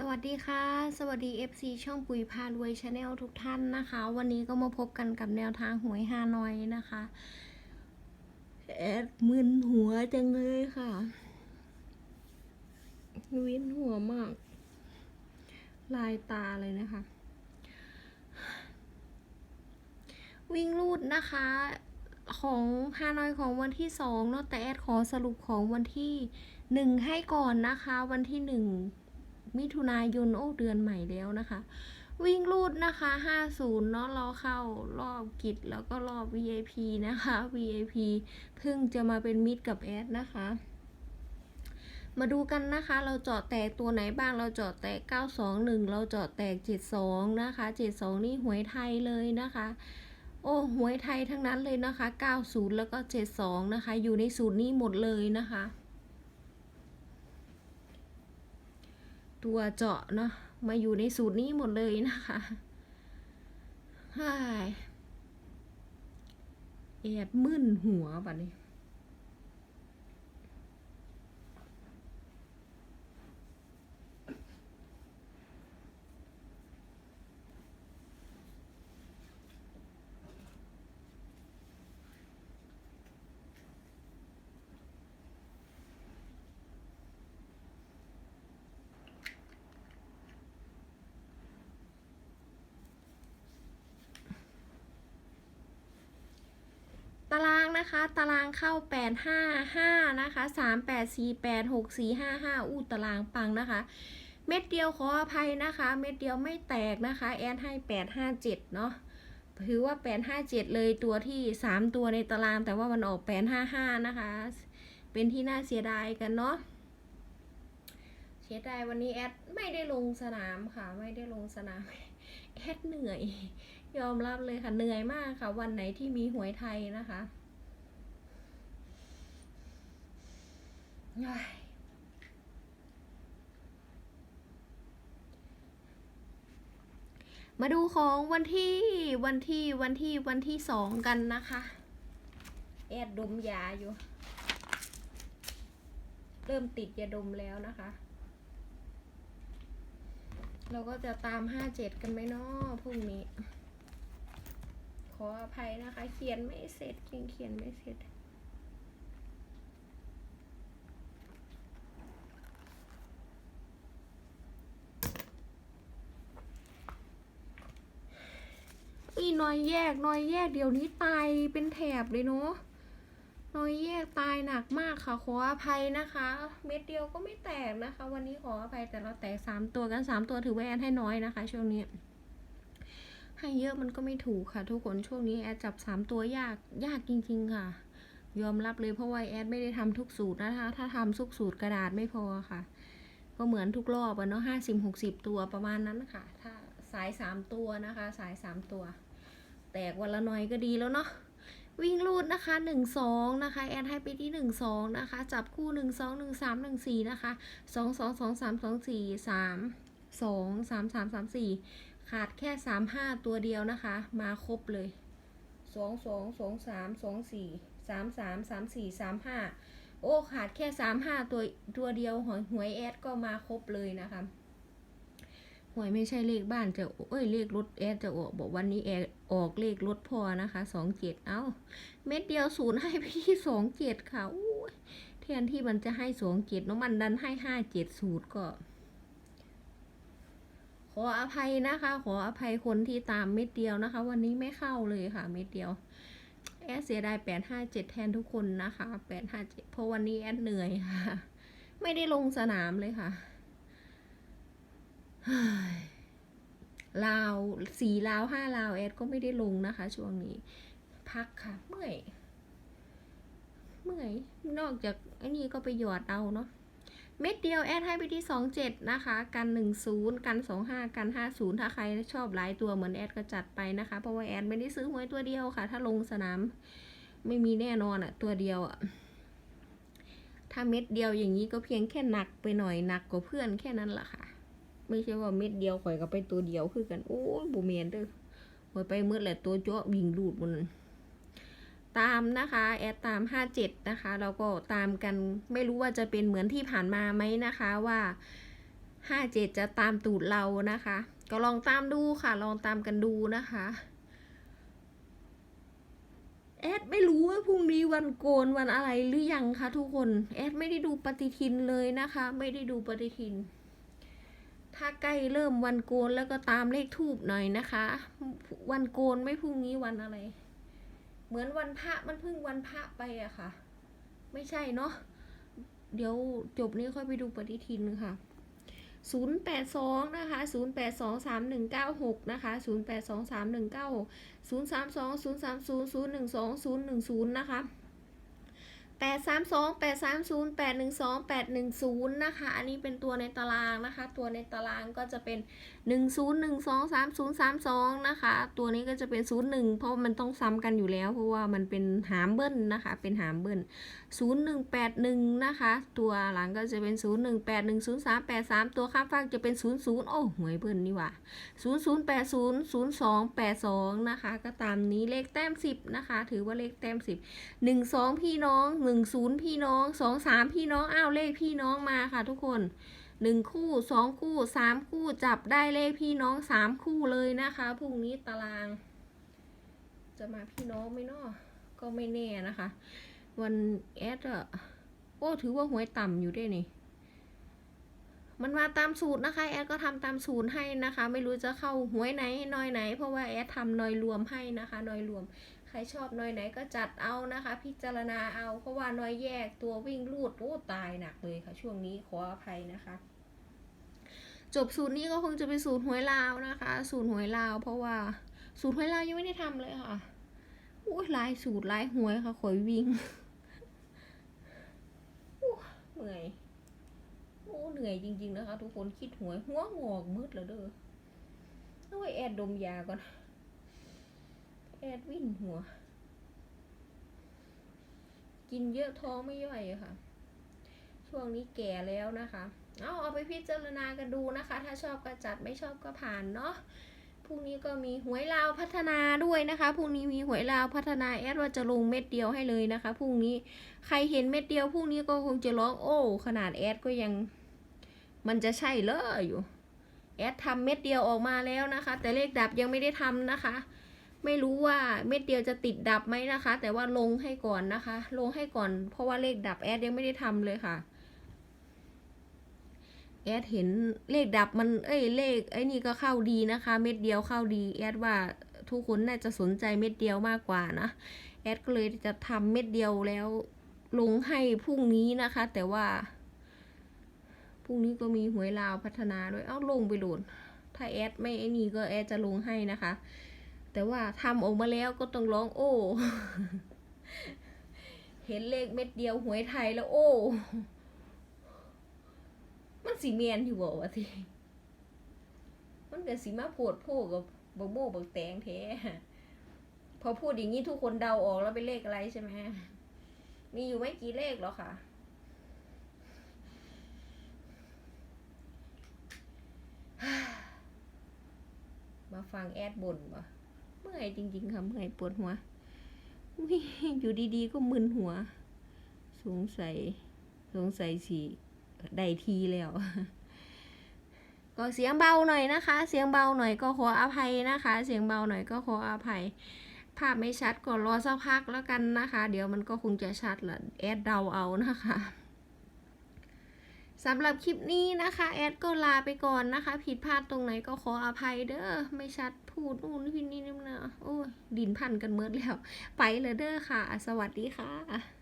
สวัสดีค่ะ สวัสดี FC ช่องปุ๋ยพารวยชาแนลทุกท่านนะคะ วันนี้ก็มาพบกันกับแนวทางหวยฮานอยนะคะแอดมึนหัวจังเลยค่ะวินหัวมาก ลายตาเลยนะคะ วิ่งรูดนะคะ ของฮานอยของวันที่สองเนาะแต่แอดขอสรุปของวันที่หนึ่งให้ก่อนนะคะ วันที่หนึ่ง มิถุนายนโอ้เดือนใหม่แล้วนะคะ วิ่งรูดนะคะ 50 เนาะเราเข้ารอบกิจแล้วก็รอบ VIP นะคะ VIP เพิ่งจะมาเป็นมิตรกับแอดนะคะมาดูกันนะคะ เราเจาะแตกตัวไหนบ้าง เราเจาะแตก 921 เราเจาะแตก 72 นะคะ 72 นี่หวยไทยเลยนะคะ โอ้ หวยไทยทั้งนั้นเลยนะคะ 90 แล้วก็ 72 นะคะ อยู่ในสูตรนี้หมดเลยนะคะ ตัวเจาะเนาะมาอยู่ในสูตรนี้หมดเลยนะคะแอบมึนหัวแบบนี้ารางนะคะ ตารางเข้า 855 นะคะ 38486455 อู้ตารางปังนะคะ เม็ดเดียวขออภัยนะคะ เม็ดเดียวไม่แตกนะคะ แอนให้ 857 เนาะถือว่า 857 เลยตัวที่ 3 ตัวในตาราง แต่ว่ามันออก 855 นะคะ เป็นที่น่าเสียดายกันเนาะเสียดายวันนี้แอดไม่ได้ลงสนามค่ะ ไม่ได้ลงสนาม แอดเหนื่อย ยอมรับเลยค่ะเหนื่อยมากค่ะ วันไหนที่มีหวยไทยนะคะเฮ้ยมาดูของวันที่วันที่วันที่วันที่สองกันนะคะ แอดดมยาอยู่ เริ่มติดยาดมแล้วนะคะ เราก็จะตามห้าเจ็ดกันไหมเนาะพรุ่งนี้ ออภัยนะคะ เขียนไม่เสร็จจริงเขียนไม่เสร็จอีน้อยแยกน้อยแยกเดี๋ยวนี้ตายเป็นแถบเลยเนาะน้อยแยกตายหนักมากค่ะ ขออภัยนะคะ เม็ดเดียวก็ไม่แตกนะคะ วันนี้ขออภัยแต่เราแตกสามตัวกันสามตัวถือว่าแอนให้น้อยนะคะ ช่วงนี้ ให้เยอะมันก็ไม่ถูกค่ะ ทุกคนช่วงนี้แอดจับสามตัวยากยากจริง ๆ ค่ะ ยอมรับเลยเพราะว่าแอดไม่ได้ทำทุกสูตรนะคะ ถ้าทำทุกสูตรกระดาษไม่พอค่ะ ก็เหมือนทุกรอบอะเนาะห้าสิบหกสิบตัวประมาณนั้นค่ะ ถ้าสายสามตัวนะคะ สายสามตัว แตกวันละหน่อยก็ดีแล้วเนาะวิ่งรูดนะคะหนึ่งสองนะคะ แอดให้ไปที่หนึ่งสองนะคะ จับคู่หนึ่งสองหนึ่งสามหนึ่งสี่นะคะสองสองสองสามสองสี่สามสองสามสามสามสี่ ขาดแค่สามห้าตัวเดียวนะคะ มาครบเลยสองสองสองสามสองสี่สามสามสามสี่สามห้าโอ้ขาดแค่สามห้าตัวตัวเดียวหวยหวยแอดก็มาครบเลยนะคะหวยไม่ใช่เลขบ้านจะเอ้ยเลขรถแอดจะออกบอกวันนี้แอดออกเลขรถพอนะคะสองเจ็ดเอ้า เม็ดเดียวศูนย์ให้ไปที่สองเจ็ดค่ะอู้ยแทนที่มันจะให้สองเจ็ดน้องมันดันให้ห้าเจ็ดสูตรก็ ออภัยนะคะ ขออภัยคนที่ตามเม็ดเดียวนะคะ วันนี้ไม่เข้าเลยค่ะเม็ดเดียว แอดเสียดายแปดห้าเจ็ดแทนทุกคนนะคะแปดห้าเจ็ดเพราะวันนี้แอดเหนื่อยค่ะ ไม่ได้ลงสนามเลยค่ะลาวสี่ลาวห้าลาวแอดก็ไม่ได้ลงนะคะ ช่วงนี้ พักค่ะ เมื่อย เมื่อย นอกจากไอ้นี่ก็ไปหยอดเอาเนาะ เม็ดเดียวแอดให้ไปที่สองเจ็ดนะคะ กันหนึ่งศูนย์กันสองห้ากันห้าศูนย์ถ้าใครชอบหลายตัวเหมือนแอดก็จัดไปนะคะ เพราะว่าแอดไม่ได้ซื้อหวยตัวเดียวค่ะ ถ้าลงสนามไม่มีแน่นอนอะตัวเดียวอะถ้าเม็ดเดียวอย่างนี้ก็เพียงแค่หนักไปหน่อยหนักกว่าเพื่อนแค่นั้นแหละค่ะ ไม่ใช่ว่าเม็ดเดียวข่อยก็ไปตัวเดียวคือกัน โอ้บูเมนเด้อข่อยไปเมื่อแหละตัวเจาะวิ่งดูดมัน ตามนะคะแอดตามห้าเจ็ดนะคะแล้วก็ตามกันไม่รู้ว่าจะเป็นเหมือนที่ผ่านมาไหมนะคะว่าห้าเจ็ดจะตามตูดเรานะคะ ก็ลองตามดูค่ะ ลองตามกันดูนะคะแอดไม่รู้ว่าพรุ่งนี้วันโกนวันอะไรหรือยังคะทุกคนแอดไม่ได้ดูปฏิทินเลยนะคะ ไม่ได้ดูปฏิทิน ถ้าใกล้เริ่มวันโกนแล้วก็ตามเลขทูบหน่อยนะคะ วันโกนไม่พรุ่งนี้วันอะไร เหมือนวันพระมันเพิ่งวันพระไปอะค่ะ ไม่ใช่เนาะเดี๋ยวจบนี้ค่อยไปดูปฏิทินค่ะ 082 นะคะ 0823196 นะคะ 0823196 032 030 012 010 นะคะ 832 830 812 810 นะคะ อันนี้เป็นตัวในตารางนะคะ ตัวในตารางก็จะเป็น 1012 3032 นะคะ ตัวนี้ก็จะเป็น 01 เพราะมันต้องซ้ำกันอยู่แล้ว เพราะว่ามันเป็นหามเบิ้ลนะคะ เป็นหามเบิ้ล0181 นะคะ ตัวหลังก็จะเป็น 0181 0383 ตัวข้ามฟากจะเป็น 00 โอ้หวยเบิ้ลนี่ว่า0080 0282 นะคะ ก็ตามนี้เลขแต้ม 10 นะคะ ถือว่าเลขแต้ม 10 12 พี่น้อง10พี่น้อง23พี่น้องอ้าวเลขพี่น้องมาค่ะทุกคน1คู่2คู่3คู่จับได้เลขพี่น้อง3คู่เลยนะคะพรุ่งนี้ตาราง จะมาพี่น้องไหมเนาะก็ไม่แน่นะคะ วันแอดอะโอ้ถือว่าหวยต่ำอยู่ด้วยนี่มันมาตามสูตรนะคะ แอดก็ทำตามสูตรให้นะคะ ไม่รู้จะเข้าหวยไหนน้อยไหน เพราะว่าแอดทำน้อยรวมให้นะคะน้อยรวม ใครชอบน้อยไหนก็จัดเอานะคะ พิจารณาเอาเพราะว่าน้อยแยกตัววิ่งลูดโอ้ตายหนักเลยค่ะ ช่วงนี้ขออภัยนะคะจบสูตรนี้ก็คงจะเป็นสูตรหวยลาวนะคะ สูตรหวยลาวเพราะว่าสูตรหวยลาวยังไม่ได้ทำเลยค่ะอุ้ยลายสูตรลายหวยค่ะขอยวิ่งอู้เหนื่อยโอ้เหนื่อยจริง ๆ นะคะ ทุกคนคิดหวยหัวงอกมืดแล้วเด้อต้องไปแอดดมยาก่อน แอดวินหัว กินเยอะท้องไม่ย่อยค่ะ ช่วงนี้แก่แล้วนะคะ เอาเอาไปพิจารณากันดูนะคะ ถ้าชอบก็จัดไม่ชอบก็ผ่านเนาะพรุ่งนี้ก็มีหวยลาวพัฒนาด้วยนะคะพรุ่งนี้มีหวยลาวพัฒนาแอดว่าจะลงเม็ดเดียวให้เลยนะคะพรุ่งนี้ใครเห็นเม็ดเดียวพรุ่งนี้ก็คงจะร้องโอ้ขนาดแอดก็ยัง มันจะใช่เลออยู่ แอดทำเม็ดเดียวออกมาแล้วนะคะ แต่เลขดับยังไม่ได้ทำนะคะ ไม่รู้ว่าเม็ดเดียวจะติดดับไหมนะคะ แต่ว่าลงให้ก่อนนะคะ ลงให้ก่อน เพราะว่าเลขดับแอดยังไม่ได้ทำเลยค่ะ แอดเห็นเลขดับมัน เอ้ยเลขไอ้นี่ก็เข้าดีนะคะ เม็ดเดียวเข้าดี แอดว่าทุกคนน่าจะสนใจเม็ดเดียวมากกว่านะ แอดก็เลยจะทำเม็ดเดียวแล้วลงให้พรุ่งนี้นะคะ แต่ว่าพรุ่งนี้ก็มีหวยลาวพัฒนาด้วย เอ้าลงไปโหลดถ้าแอดไม่ไอ้นี่ก็แอดจะลงให้นะคะ แต่ว่าทำออกมาแล้วก็ต้องร้องโอ้ เห็นเลขเม็ดเดียวหวยไทยแล้วโอ้ มันสีเมียนอยู่บ่วะทีมันเป็นสีมาโพดโพกับบักโบบักแตงแท้พอพูดอย่างนี้ทุกคนเดาออกแล้วเป็นเลขอะไรใช่ไหมมีอยู่ไม่กี่เลขหรอกค่ะ มาฟังแอดบ่นวะ มื่อยจริง ๆ ค่ะ เมื่อยปวดหัว อยู่ดีๆ ก็มึนหัว สงสัย สงสัยสิได้ทีแล้ว ก็เสียงเบาหน่อยนะคะ เสียงเบาหน่อยก็ขออภัยนะคะ เสียงเบาหน่อยก็ขออภัย ภาพไม่ชัดก็รอสักพักแล้วกันนะคะ เดี๋ยวมันก็คงจะชัดละแอดเดาเอานะคะ สำหรับคลิปนี้นะคะ แอดก็ลาไปก่อนนะคะ ผิดพลาดตรงไหนก็ขออภัยเด้อไม่ชัดพูดนู่นพี่นี่นี่นะโอ้ยดินพันกันเมิดแล้ว ไปเลยเด้อค่ะ สวัสดีค่ะ